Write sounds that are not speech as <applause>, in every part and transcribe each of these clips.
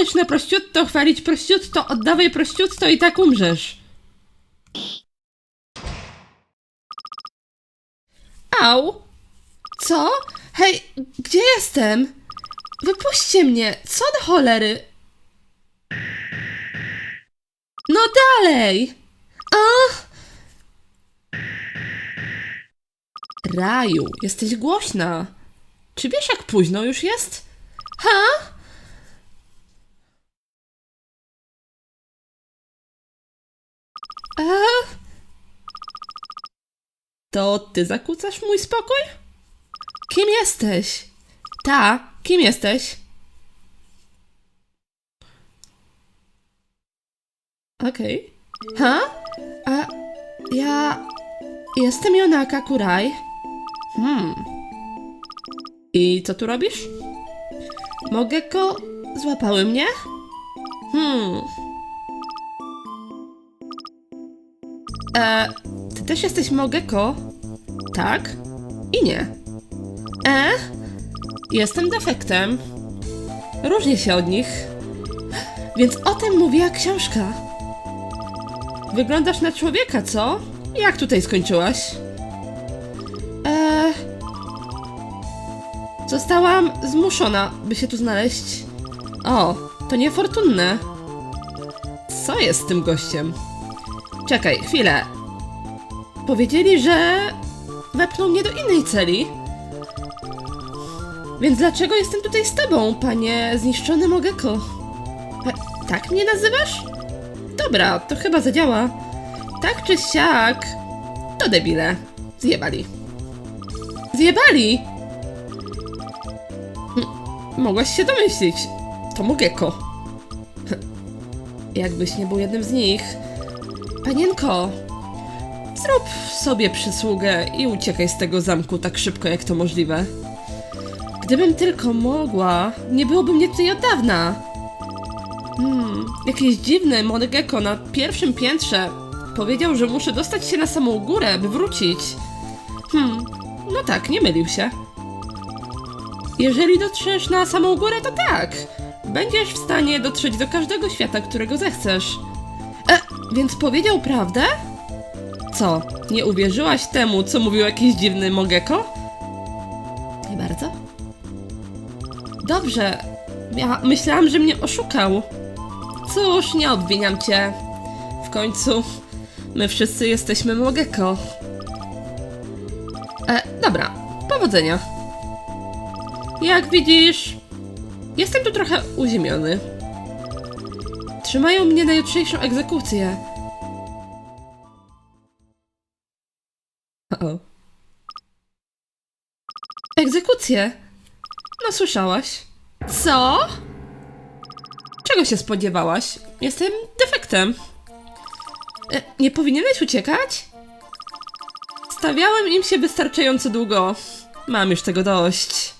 Pyszne prościutto, chwalić prościutto, oddawaj prościutto i tak umrzesz. Au! Co? Hej, gdzie jestem? Wypuśćcie mnie! Co do cholery? No dalej! A! Raju, jesteś głośna. Czy wiesz, jak późno już jest? Ha? A? To ty zakłócasz mój spokój? Kim jesteś? Ta, kim jesteś? Okej. Ha? A ja jestem Jonaka Kuraj. Hmm. I co tu robisz? Mogeko złapały mnie? Hmm. E, ty też jesteś Mogeko? Tak i nie. E? Jestem defektem. Różnię się od nich. Więc o tym mówiła książka. Wyglądasz na człowieka, co? Jak tutaj skończyłaś? Eee... Zostałam zmuszona, by się tu znaleźć. O, to niefortunne. Co jest z tym gościem? Czekaj, chwilę. Powiedzieli, że wepchnął mnie do innej celi. Więc dlaczego jestem tutaj z tobą, panie zniszczony Mogeko? E, tak mnie nazywasz? Dobra, to chyba zadziała. Tak czy siak, to debile. Zjebali. Zjebali! Hm, Mogłaś się domyślić. To Mogeko. Jakbyś nie był jednym z nich. Panienko, zrób sobie przysługę i uciekaj z tego zamku tak szybko, jak to możliwe. Gdybym tylko mogła, nie byłoby mnie tutaj od dawna. Hmm, jakieś dziwne Monegeko na pierwszym piętrze powiedział, że muszę dostać się na samą górę, by wrócić. Hmm, no tak, nie mylił się. Jeżeli dotrzesz na samą górę, to tak. Będziesz w stanie dotrzeć do każdego świata, którego zechcesz. Więc powiedział prawdę? Co, nie uwierzyłaś temu, co mówił jakiś dziwny Mogeko? Nie bardzo. Dobrze. Ja myślałam, że mnie oszukał. Cóż, nie obwiniam cię. W końcu my wszyscy jesteśmy Mogeko. E, dobra, powodzenia. Jak widzisz, jestem tu trochę uziemiony. Trzymają mnie na jutrzejszą egzekucję. O. Egzekucję? No słyszałaś. Co? Czego się spodziewałaś? Jestem defektem. E, nie powinieneś uciekać? Stawiałem im się wystarczająco długo. Mam już tego dość.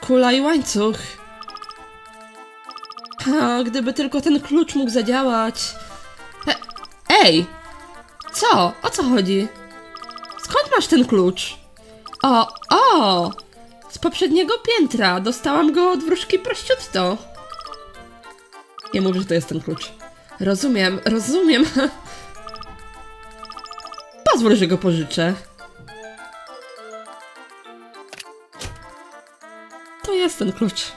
Kula i łańcuch. A, gdyby tylko ten klucz mógł zadziałać. E, ej! Co? O co chodzi? Skąd masz ten klucz? O, o! Z poprzedniego piętra. Dostałam go od wróżki prościutto. Nie mów, że to jest ten klucz. Rozumiem, rozumiem. <laughs> Pozwól, że go pożyczę. To jest ten klucz.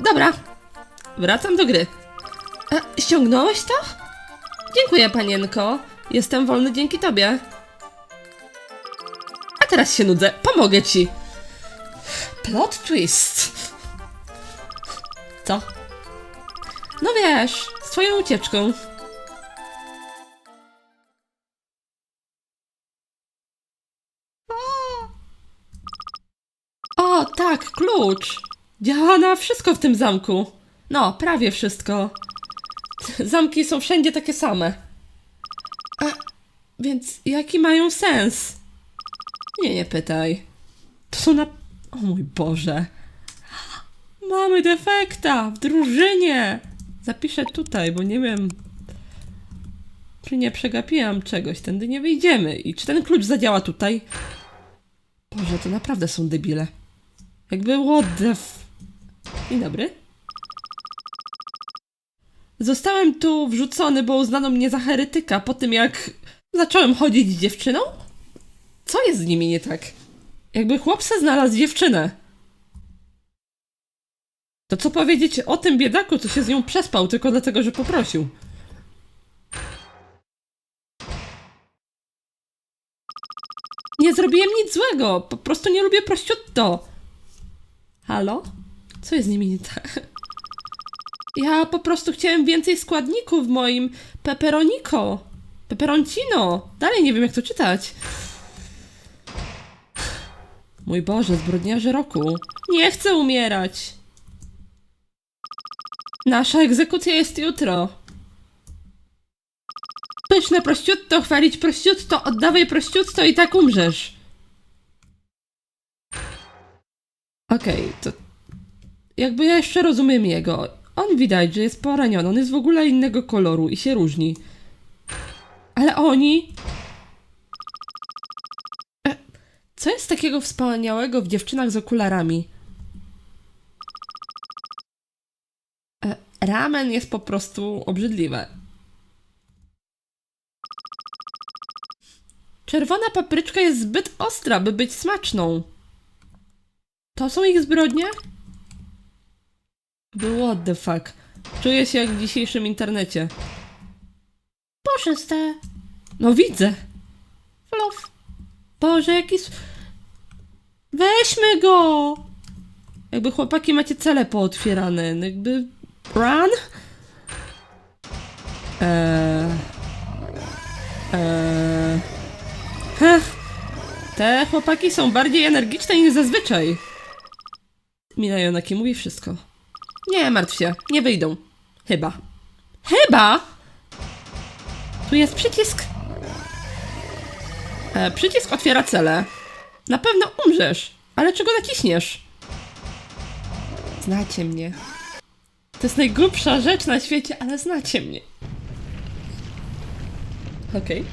Dobra, wracam do gry. E, ściągnąłeś to? Dziękuję, panienko. Jestem wolny dzięki tobie. A teraz się nudzę. Pomogę ci. Plot twist. Co? No wiesz, z twoją ucieczką. O, tak, klucz. Działa na wszystko w tym zamku. No, prawie wszystko. Zamki są wszędzie takie same. A, więc jaki mają sens? Nie, nie pytaj. To są na... O mój Boże. Mamy defekta w drużynie. Zapiszę tutaj, bo nie wiem, czy nie przegapiłam czegoś. Tędy nie wyjdziemy. I czy ten klucz zadziała tutaj? Boże, to naprawdę są debile. Jakby what the f... Dzień dobry. Zostałem tu wrzucony, bo uznano mnie za heretyka po tym, jak zacząłem chodzić z dziewczyną? Co jest z nimi nie tak? Jakby chłop se znalazł dziewczynę. To co powiedzieć o tym biedaku, co się z nią przespał tylko dlatego, że poprosił? Nie zrobiłem nic złego, po prostu nie lubię prosciutto. Halo? Co jest z nimi nie tak? Ja po prostu chciałem więcej składników w moim pepperonico. Pepperoncino. Dalej nie wiem jak to czytać. Mój Boże, zbrodniarze roku. Nie chcę umierać. Nasza egzekucja jest jutro. Pyszne prościutto, chwalić prościutto, oddawaj prościutto i tak umrzesz. Okej, to jakby ja jeszcze rozumiem jego. On widać, że jest poraniony, on jest w ogóle innego koloru i się różni. Ale oni... E, Co jest takiego wspaniałego w dziewczynach z okularami? E, Ramen jest po prostu obrzydliwe. Czerwona papryczka jest zbyt ostra, by być smaczną. To są ich zbrodnie? What the fuck. Czuję się jak w dzisiejszym internecie. Puszyste. No widzę. Fluff. Boże, jaki... s- Weźmy go! Jakby chłopaki macie cele pootwierane. no Jakby... Run? Eee... Eee... Heh. Te chłopaki są bardziej energiczne niż zazwyczaj. Minajonaki mówi wszystko. Nie martw się, nie wyjdą. Chyba. Chyba! Tu jest przycisk. E, przycisk otwiera cele. Na pewno umrzesz, ale czego naciśniesz? Znacie mnie. To jest najgłupsza rzecz na świecie, ale znacie mnie. Okej.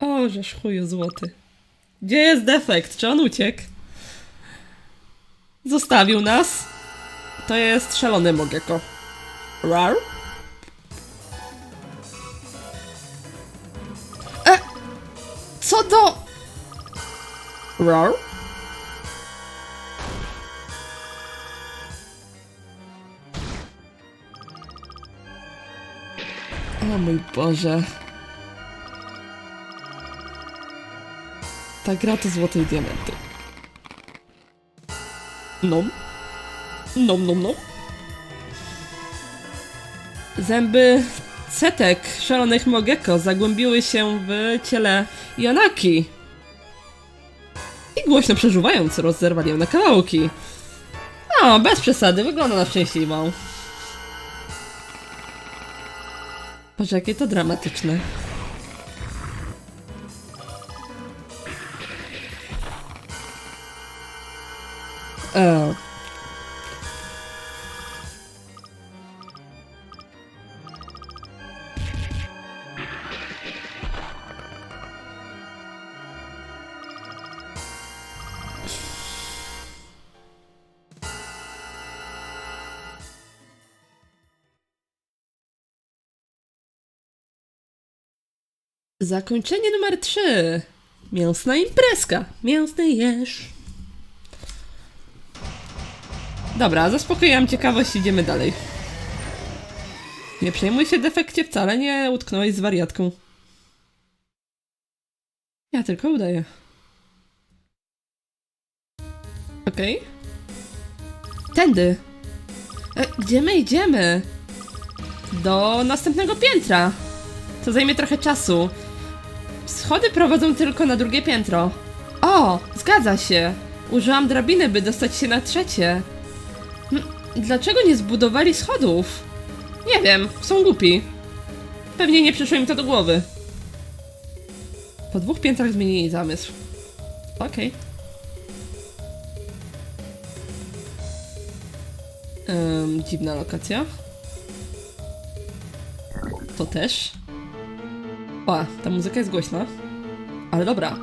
O, żeż chuju złoty. Gdzie jest defekt? Czy on uciekł? Zostawił nas. To jest szalony Mogeko. Rar? E! Co do... Rar? O mój Boże. Ta gra to złote diamenty. Nom. Nom, nom, nom. Zęby setek szalonych Mogeko zagłębiły się w ciele Janaki. I głośno przeżuwając, rozerwali ją na kawałki. O, bez przesady, wygląda na szczęśliwą. Boże, jakie to dramatyczne. Zakończenie numer 3. Mięsna imprezka. Mięsny jesz. Dobra, zaspokojam ciekawość, idziemy dalej. Nie przejmuj się defekcie, wcale nie utknąłeś z wariatką. Ja tylko udaję. Okej. Tędy. E, gdzie my idziemy? Do następnego piętra. To zajmie trochę czasu. Schody prowadzą tylko na drugie piętro. O, zgadza się. Użyłam drabiny, by dostać się na trzecie. Hm, Dlaczego nie zbudowali schodów? Nie wiem, są głupi. Pewnie nie przyszło im to do głowy. Po dwóch piętrach zmienili zamysł. Okej. Em, dziwna lokacja. To też. O, ta muzyka jest głośna. Ale dobra.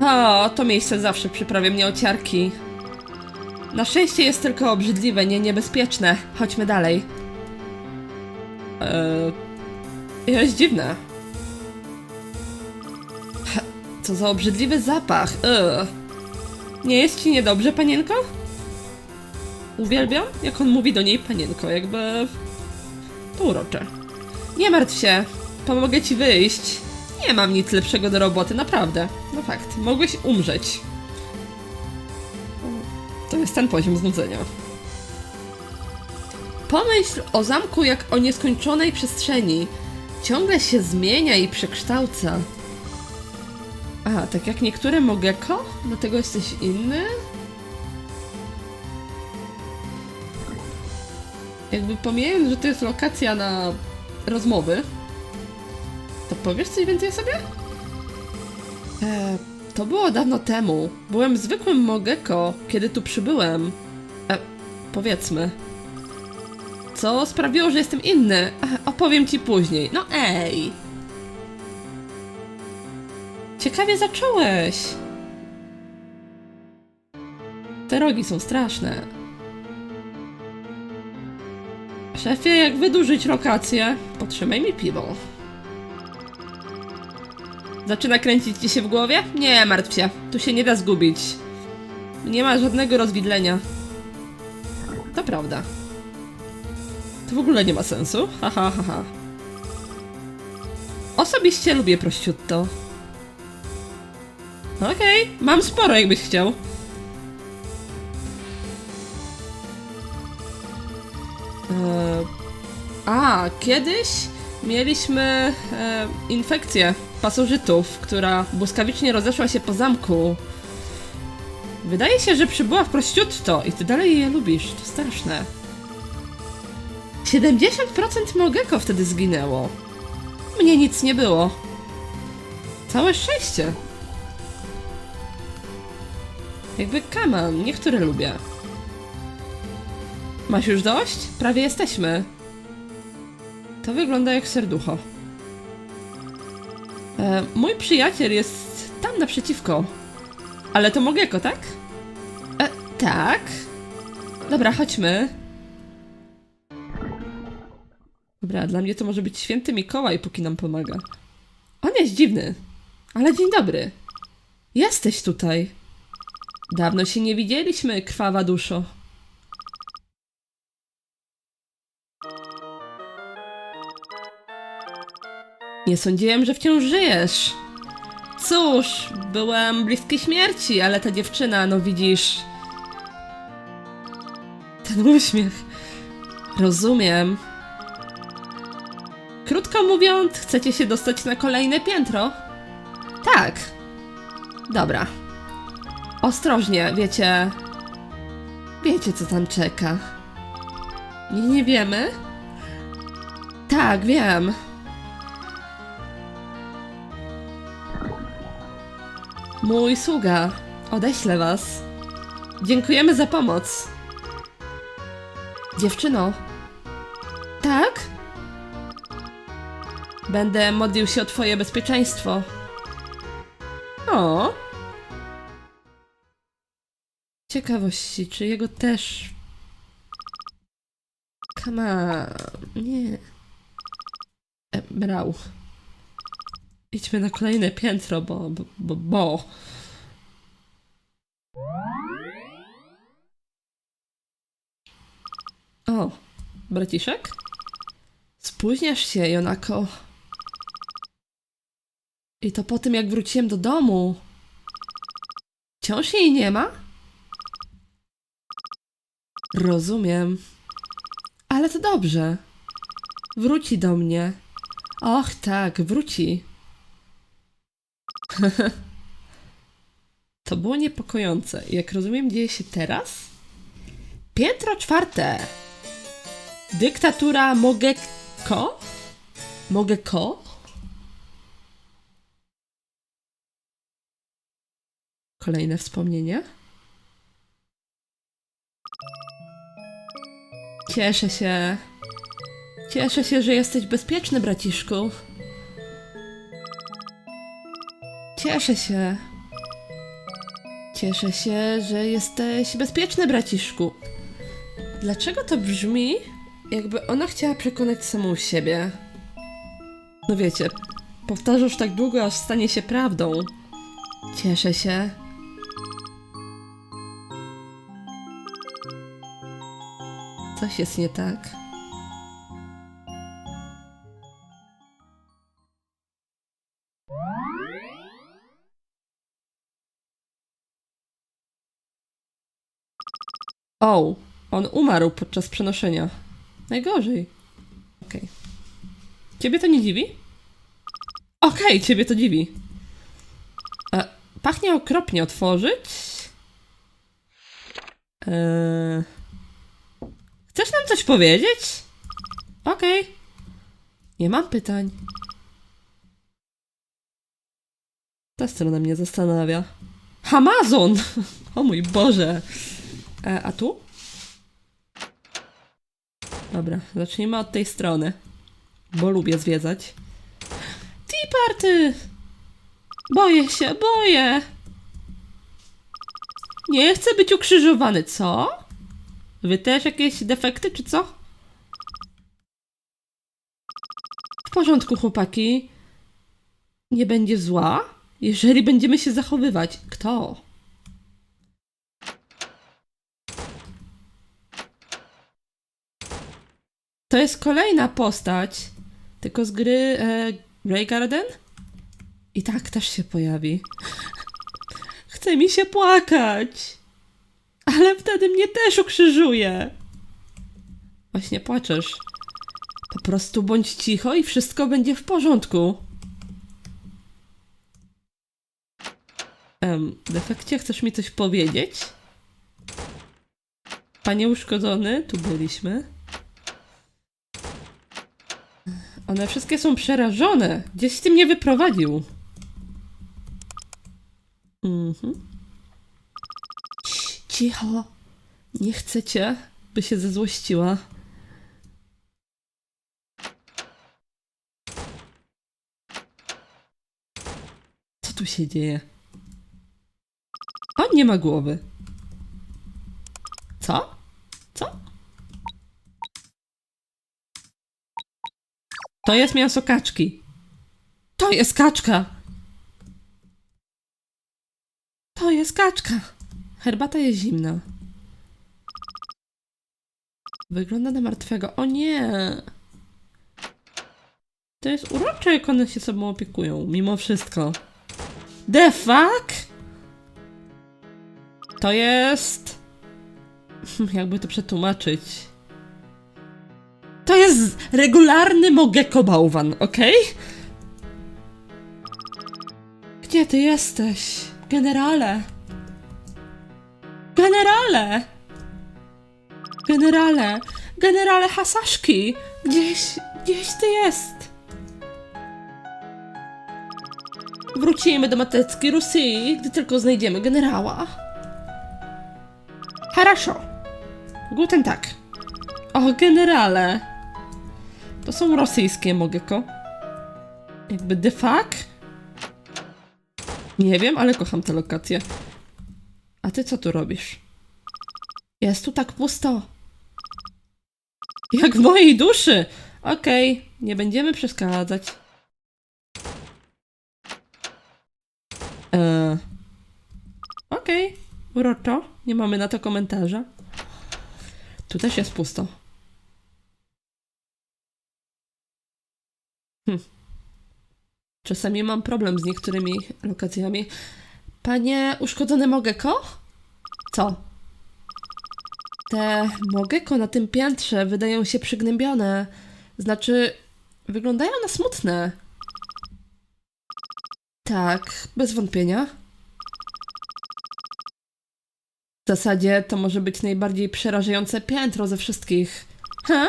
O, to miejsce zawsze przyprawia mnie o ciarki. Na szczęście jest tylko obrzydliwe, nie niebezpieczne. Chodźmy dalej. Eee, jest dziwne. Co za obrzydliwy zapach. Ugh. Nie jest ci niedobrze, panienko? Uwielbiam, jak on mówi do niej panienko, jakby... To urocze. Nie martw się, pomogę ci wyjść. Nie mam nic lepszego do roboty, naprawdę. No fakt, mogłeś umrzeć. To jest ten poziom znudzenia. Pomyśl o zamku jak o nieskończonej przestrzeni. Ciągle się zmienia i przekształca. A, tak jak niektóre Mogeko? Dlatego jesteś inny? Jakby pomijając, że to jest lokacja na rozmowy, to powiesz coś więcej o sobie? E, to było dawno temu. Byłem zwykłym Mogeko, kiedy tu przybyłem. E, powiedzmy. Co sprawiło, że jestem inny? E, opowiem ci później. No ej! Ciekawie zacząłeś. Te rogi są straszne. Szefie, jak wydłużyć lokację? Potrzymaj mi piwo. Zaczyna kręcić ci się w głowie? Nie martw się, tu się nie da zgubić. Nie ma żadnego rozwidlenia. To prawda. To w ogóle nie ma sensu. Ha, ha, ha, ha. Osobiście lubię prosciutto. Okej, mam sporo jakbyś chciał. Eee, a, kiedyś mieliśmy e, infekcję pasożytów, która błyskawicznie rozeszła się po zamku. Wydaje się, że przybyła w prościutto i ty dalej je lubisz. To straszne. 70% Mogeko wtedy zginęło. Mnie nic nie było. Całe szczęście. Jakby kaman, niektóre lubię. Masz już dość? Prawie jesteśmy. To wygląda jak serducho. E, mój przyjaciel jest tam naprzeciwko. Ale to Mogeko, tak? E, tak. Dobra, chodźmy. Dobra, dla mnie to może być święty Mikołaj, póki nam pomaga. On jest dziwny. Ale dzień dobry. Jesteś tutaj. Dawno się nie widzieliśmy, krwawa duszo. Nie sądziłem, że wciąż żyjesz. Cóż, byłem bliski śmierci, ale ta dziewczyna, no widzisz. Ten uśmiech. Rozumiem. Krótko mówiąc, chcecie się dostać na kolejne piętro? Tak. Dobra. Ostrożnie, wiecie. Wiecie, co tam czeka. Nie, nie wiemy? Tak, wiem. Mój sługa, odeślę was. Dziękujemy za pomoc. Dziewczyno. Tak? Będę modlił się o twoje bezpieczeństwo. O. Ciekawości, czy jego też... Kama... Nie. E, brał. Idźmy na kolejne piętro, bo... bo... bo... O, braciszek? Spóźniasz się, Jonako. I to po tym, jak wróciłem do domu. Wciąż jej nie ma? Rozumiem. Ale to dobrze. Wróci do mnie. Och, tak, wróci. <laughs> to było niepokojące. Jak rozumiem, dzieje się teraz? Piętro czwarte. Dyktatura Mogeko? Mogeko? Kolejne wspomnienia. Cieszę się. Cieszę się, że jesteś bezpieczny, braciszku. Cieszę się. Cieszę się, że jesteś bezpieczny, braciszku. Dlaczego to brzmi, jakby ona chciała przekonać samą siebie? No wiecie, powtarzasz tak długo, aż stanie się prawdą. Cieszę się. Coś jest nie tak. O, on umarł podczas przenoszenia. Najgorzej. Okej. Ciebie to nie dziwi? Okej, ciebie to dziwi. E, pachnie okropnie otworzyć. Eee... Chcesz nam coś powiedzieć? Okej. Nie mam pytań. Ta strona mnie zastanawia. Amazon! <laughs> O mój Boże! E, a tu? Dobra, zacznijmy od tej strony. Bo lubię zwiedzać. Tea party! Boję się, boję! Nie chcę być ukrzyżowany, co? Wy też jakieś defekty, czy co? W porządku, chłopaki. Nie będzie zła, jeżeli będziemy się zachowywać. Kto? To jest kolejna postać, tylko z gry e, Grey Garden? I tak też się pojawi. Chce mi się płakać, ale wtedy mnie też ukrzyżuje. Właśnie płaczesz. Po prostu bądź cicho i wszystko będzie w porządku. Em, defekcie, chcesz mi coś powiedzieć? Panie uszkodzony, tu byliśmy. One wszystkie są przerażone. Gdzieś ty mnie wyprowadził. Mhm. Cicho. Nie chcecie, by się zezłościła. Co tu się dzieje? On nie ma głowy. Co? Co? To jest mięso kaczki. To jest kaczka. To jest kaczka. Herbata jest zimna. Wygląda na martwego. O nie. To jest urocze, jak one się sobą opiekują, mimo wszystko. The fuck? To jest... <laughs> Jakby to przetłumaczyć To jest regularny Mogeko bałwan, okej? Gdzie ty jesteś, generale? Generale! Generale! Generale Hasaszki! Gdzieś, gdzieś ty jest! Wrócimy do matecki Rusji, gdy tylko znajdziemy generała. Хорошо. Guten Tag. O, generale. To są rosyjskie Mogeko. Jakby the fuck? Nie wiem, ale kocham tę lokację. A ty co tu robisz? Jest tu tak pusto. Jak w mojej duszy. Okej, nie będziemy przeszkadzać. Eee. Okej, uroczo. Nie mamy na to komentarza. Tu też jest pusto. Hm. Czasami mam problem z niektórymi lokacjami. Panie uszkodzony Mogeko? Co? Te Mogeko na tym piętrze wydają się przygnębione. Znaczy, wyglądają na smutne. Tak, bez wątpienia. W zasadzie to może być najbardziej przerażające piętro ze wszystkich. Ha?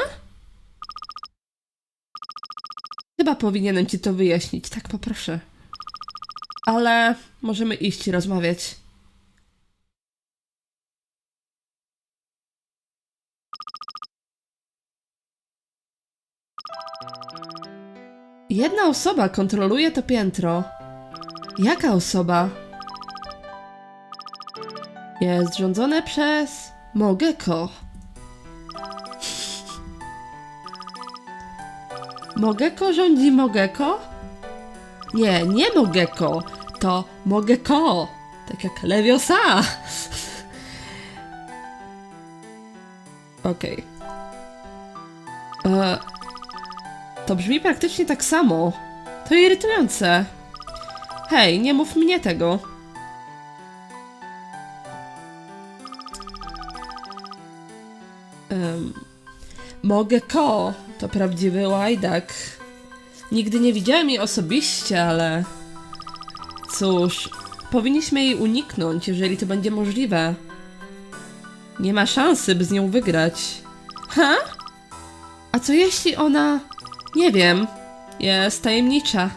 Chyba powinienem ci to wyjaśnić, tak poproszę. Ale możemy iść i rozmawiać. Jedna osoba kontroluje to piętro. Jaka osoba? jest rządzone przez Mogeko. Mogeko rządzi Mogeko? Nie, nie Mogeko, to Mogeko, tak jak Leviosa. <laughs> Okej. E, To brzmi praktycznie tak samo. To irytujące. Hej, nie mów mnie tego. Um, mogę ko, to prawdziwy łajdak. Nigdy nie widziałem jej osobiście, ale... Cóż, powinniśmy jej uniknąć, jeżeli to będzie możliwe. Nie ma szansy, by z nią wygrać. Ha? A co jeśli ona... Nie wiem. Jest tajemnicza.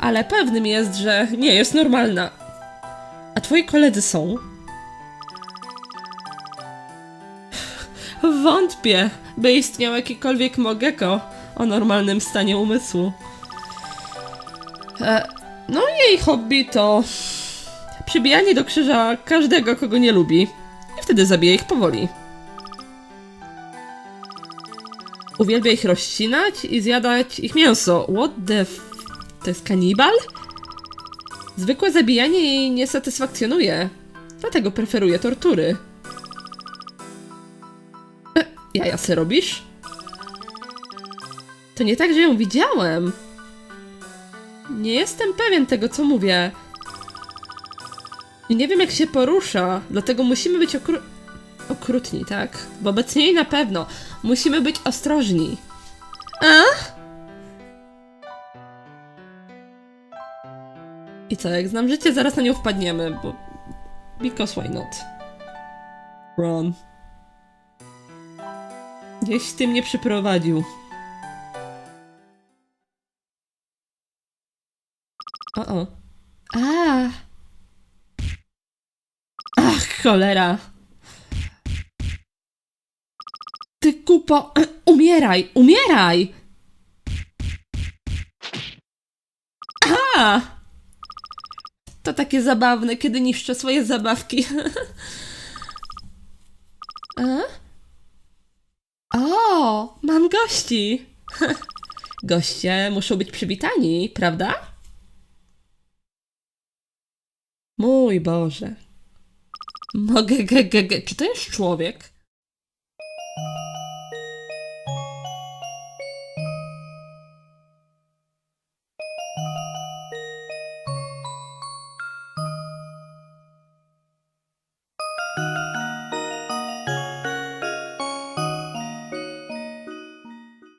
Ale pewnym jest, że nie jest normalna. A twoi koledzy są? Wątpię, by istniał jakikolwiek Mogeko o normalnym stanie umysłu. E, no jej hobby to przybijanie do krzyża każdego, kogo nie lubi. I wtedy zabija ich powoli. Uwielbia ich rozcinać i zjadać ich mięso. What the f... To jest kanibal? Zwykłe zabijanie jej nie satysfakcjonuje. Dlatego preferuje tortury. Jaja se robisz? To nie tak, że ją widziałem. Nie jestem pewien tego, co mówię. I nie wiem, jak się porusza, dlatego musimy być okru... okrutni, tak? Wobec niej na pewno. Musimy być ostrożni. A? I co, jak znam życie, zaraz na nią wpadniemy, bo... Because why not? Ron. Gdzieś ty mnie przyprowadził. O, o. A. Ach, cholera. Ty kupo, <clears throat> umieraj, umieraj! A! To takie zabawne, kiedy niszczę swoje zabawki. <laughs> A? Mam gości. <laughs> Goście muszą być przywitani, prawda? Mój Boże. Mogę, ge. Czy to jest człowiek?